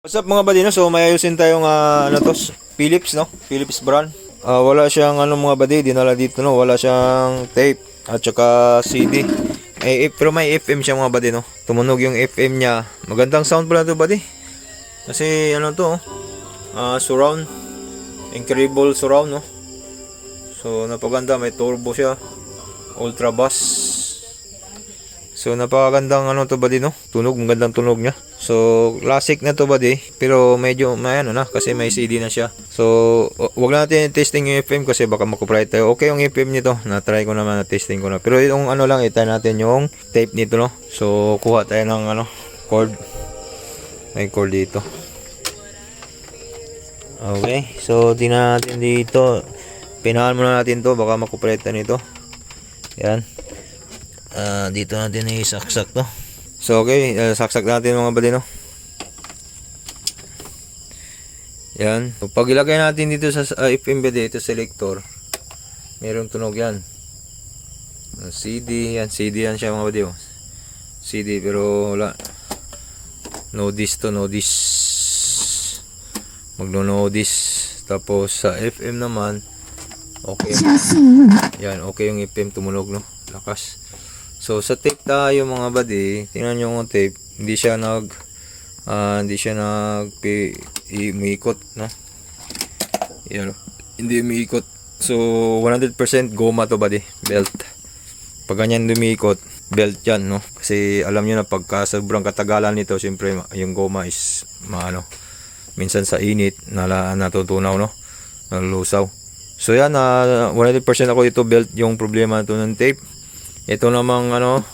What's up mga buddy no? So may ayusin tayong ah, ano to, Philips no? Philips brand. Ah, wala siyang ano mga buddy, dinala dito no. Wala siyang tape at saka CD. Eh, pero may FM siya mga buddy no. Tumunog yung FM niya. Magandang sound pala to buddy. Kasi ano to, ah, surround. Incredible surround no. So napaganda, may turbo siya. Ultra bass. So napakagandang ano to buddy no? Tunog, magandang tunog niya. So classic na to buddy, pero medyo may ano na kasi may CD na siya. So wa- wag natin testing yung FM kasi baka makopyright tayo. Okay yung FM nito, na-try ko naman na testing ko na. Pero yung ano lang, itay natin yung tape nito no. So kuha tayo ng ano, cord. May cord dito. Okay, so tingnan natin dito. Pinahan muna natin to, baka makopyright tayo nito. Yan. Ah, dito natin isaksak to. So okay, uh, saksak natin mga buddy no. Yan. So, pag ilagay natin dito sa uh, FM buddy, ito selector. Merong tunog yan. Uh, CD, yan CD yan siya mga buddy oh. CD pero wala. No dis to, no dis. Magno no dis. Tapos sa FM naman, okay. Yan, okay yung FM tumunog no. Lakas. So sa tape tayo mga buddy, tingnan nyo yung tape, hindi siya nag ah, hindi siya nag umiikot, no? Yan, hindi umiikot. So 100% goma to buddy, belt. Pag ganyan umiikot, belt yan, no? Kasi alam nyo na pagka sobrang katagalan nito, siyempre yung goma is maano, minsan sa init, nala, natutunaw, no? Nalulusaw. So yan, na 100% ako ito belt yung problema to ng tape. Ito namang ano,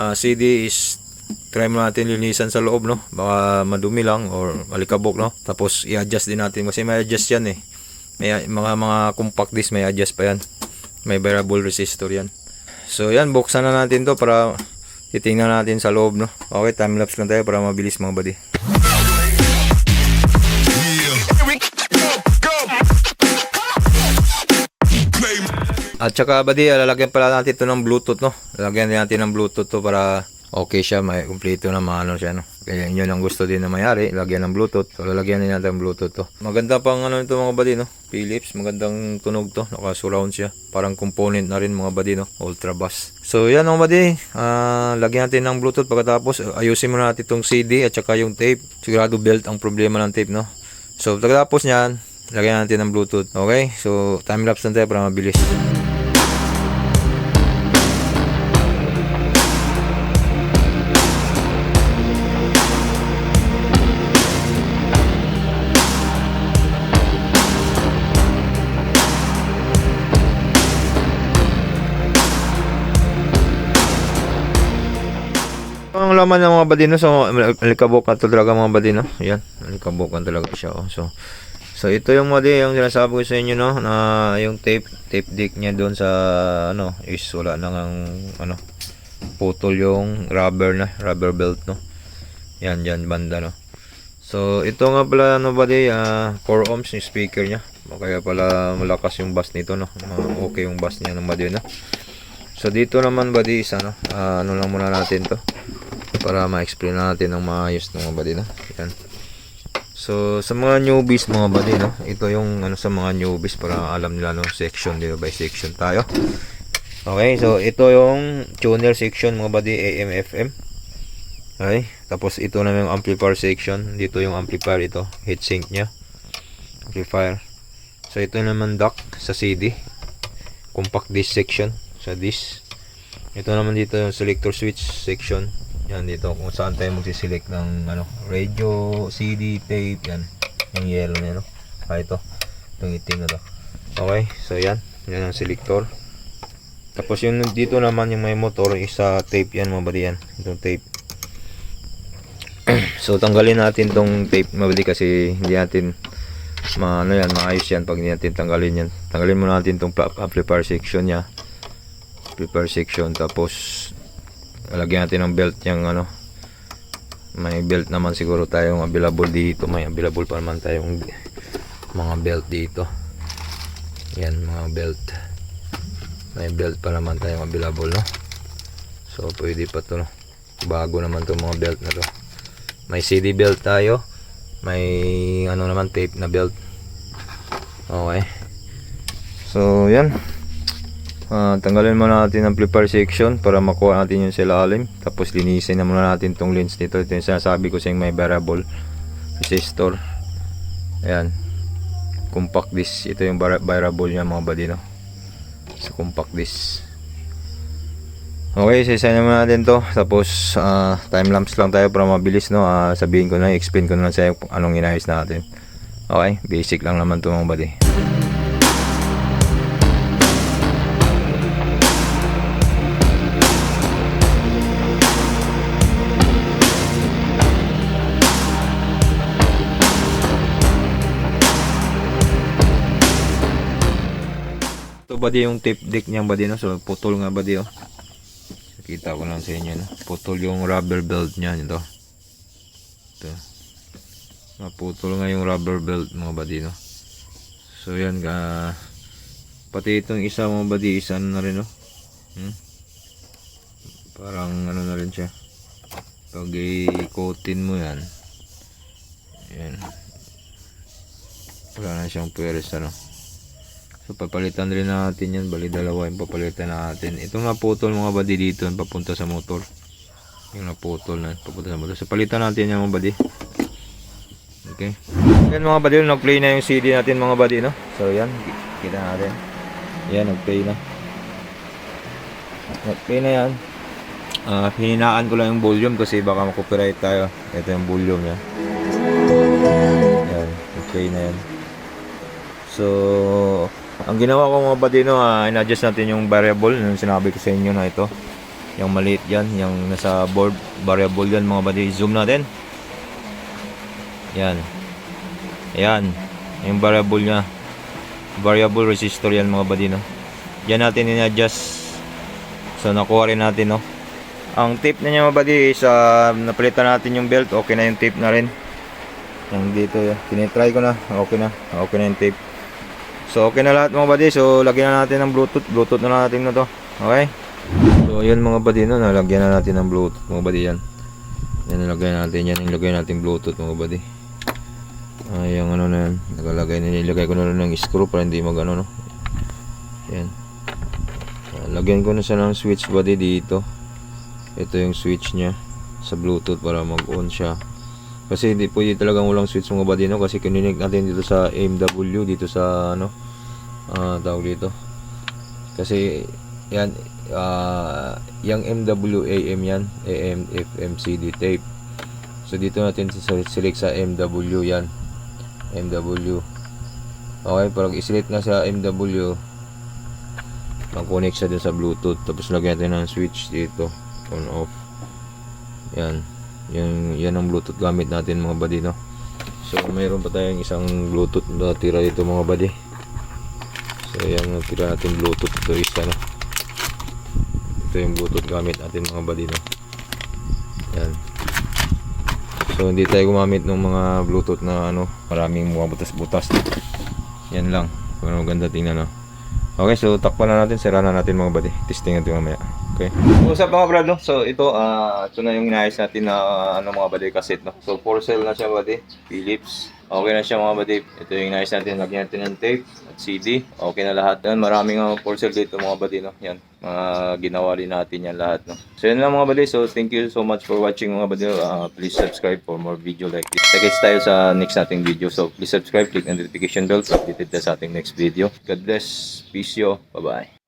ah, CD is try mo natin linisan sa loob no. Baka madumi lang or malikabok no. Tapos i-adjust din natin kasi may adjust yan eh. May mga mga compact disc may adjust pa yan. May variable resistor yan. So yan, buksan na natin to para titingnan natin sa loob no. Okay, time lapse lang tayo para mabilis mga buddy. At saka buddy, lalagyan pala natin ito ng Bluetooth, no? Lalagyan natin ng Bluetooth to para okay siya, may kumpleto na maano siya, no? Kaya yun ang gusto din na mayari, lagyan ng Bluetooth. So, lalagyan din natin ng Bluetooth to. Maganda pang ano ito mga buddy, no? Philips, magandang tunog to. Naka-surround siya. Parang component na rin mga buddy, no? Ultra bass. So, yan mga buddy. Ah, lagyan natin ng Bluetooth pagkatapos. Ayusin muna natin itong CD at saka yung tape. Sigurado belt ang problema ng tape, no? So, pagkatapos niyan, lagyan natin ng Bluetooth. Okay? So, time lapse lang tayo para mabilis. Ang laman ng mga badino, so alikabukan to talaga mga badino. Yan, alikabukan talaga siya. Oh. So, so ito yung mga yung sinasabi ko sa inyo no, na yung tape, tape deck niya doon sa ano, is wala nang ang ano, putol yung rubber na, rubber belt no. Yan, yan banda no. So, ito nga pala ano buddy, ah 4 ohms yung speaker niya. Kaya pala malakas yung bass nito no. Ma- Okay yung bass niya ng buddy no. So dito naman buddy is ano, ah, ano lang muna natin to para ma-explain natin ng maayos ng mga buddy no. Yan. So sa mga newbies mga buddy no, ito yung ano sa mga newbies para alam nila no, section dito by section tayo. Okay, so ito yung tuner section mga buddy AM FM. Okay, tapos ito naman yung amplifier section. Dito yung amplifier ito, heatsink niya. Amplifier. So ito naman dock sa CD. Compact disc section sa disc. Ito naman dito yung selector switch section. Yan dito kung saan tayo magsiselect ng ano, radio, CD, tape, yan. Yung yellow na no. Ah, ito. Itong itim na to. Okay, so yan. Yan ang selector. Tapos yung dito naman yung may motor, isa tape yan mga yan. Itong tape. so tanggalin natin tong tape mabali kasi hindi natin ma ano yan maayos yan pag hindi natin tanggalin yan tanggalin muna natin tong amplifier section nya amplifier section tapos lagyan natin ng belt yung ano. May belt naman siguro tayong available dito may available pa naman tayong mga belt dito. Yan mga belt. May belt pa naman tayong available no? So pwede pa to no? Bago naman to mga belt na to. May CD belt tayo. May ano naman tape na belt. Okay. So, yan. Ah, tanggalin muna natin ang flipper section para makuha natin yung sa ilalim. Tapos linisin na muna natin tong lens nito. Ito yung sinasabi ko sa may variable resistor. Ayan. Compact disc. Ito yung vari- variable niya mga buddy no. Sa compact disc. Okay, sisay naman natin to. Tapos ah, time lapse lang tayo para mabilis no. Ah, sabihin ko na, explain ko na sa iyo kung anong inayos natin. Okay, basic lang naman to mga buddy. Ito buddy yung tape deck niyang buddy no. So putol nga buddy oh. Kita ko lang sa inyo no. Putol yung rubber belt niya ito. Ito. Naputol nga yung rubber belt mga buddy no. So yan ka pati itong isa mga buddy isa ano na rin no. Hmm? Parang ano na rin siya. Pag i-coatin mo yan. Yan. Wala na siyang pweres ano. So papalitan rin natin yan. Bali dalawa yung papalitan natin. Itong naputol mga badi dito papunta sa motor. Yung naputol na papunta sa motor. So palitan natin yan mga badi. Okay. Yan mga badi, nag-play na yung CD natin mga badi no. So yan, kita natin. Yan, nag-play na. Nag-play na yan. Ah, hininaan ko lang yung volume kasi baka makopyright tayo. Ito yung volume niya. Yan, okay na yan. So, ang ginawa ko mga badino, uh, in-adjust natin yung variable, yung sinabi ko sa inyo na ito. Yung maliit yan, yung nasa board variable yan mga badi. Zoom natin. Yan. Ayan. Yung variable niya. Variable resistor yan mga badino. Yan natin in-adjust. So, nakuha rin natin, no. Ang tape na niya mga badi is uh, napalitan natin yung belt. Okay na yung tape na rin. Yung dito, tinitry ko na. Okay na. Okay na yung tape. So okay na lahat mga buddy. So lagyan na natin ng Bluetooth. Bluetooth na natin na to. Okay? So yun mga buddy no, nalagyan na natin ng Bluetooth mga buddy yan. Yan nilagay natin yan, nilagay natin Bluetooth mga buddy. Ay, yung ano na yan, nagalagay na nilagay ko na rin ng screw para hindi mag ano no. Yan. Lagyan ko na siya ng switch buddy dito. Ito yung switch niya sa Bluetooth para mag-on siya. Kasi hindi pwede talagang walang switch mga buddy no kasi kininig natin dito sa AMW dito sa ano ah tawag dito. Kasi yan ah yung MW AM yan, AM FM CD tape. So dito natin select sa MW yan. MW. Okay, pag i-select na sa MW, mag-connect siya dun sa Bluetooth. Tapos lagyan natin ng switch dito, on off. Yan. Yan, yan ang Bluetooth gamit natin mga buddy, no? So, mayroon pa tayong isang Bluetooth na tira dito mga buddy. So, yan ang tira natin Bluetooth. Ito is ano. Ito yung Bluetooth gamit natin mga buddy, no? Yan. So, hindi tayo gumamit ng mga Bluetooth na ano, maraming mga butas-butas. Yan lang. Kung ano ganda tingnan, no? Okay, so takpan na natin, sira na natin mga buddy. Testing natin mamaya. Okay. Usap mga brad, no? So ito, ah ito na yung inayos natin na ah, ano mga buddy cassette, no? So 4 cell na siya buddy, Philips. Okay na siya mga buddy. Ito yung inayos natin, lagyan natin ng tape at CD. Okay na lahat. Yan, maraming uh, 4 cell dito mga buddy, no? Yan, mga ginawa rin natin yan lahat, no? So yun lang mga buddy. So thank you so much for watching mga buddy. Ah, please subscribe for more video like this. Tagays tayo sa next nating video. So please subscribe, click notification bell to updated sa ating next video. God bless. Peace yo. Bye-bye.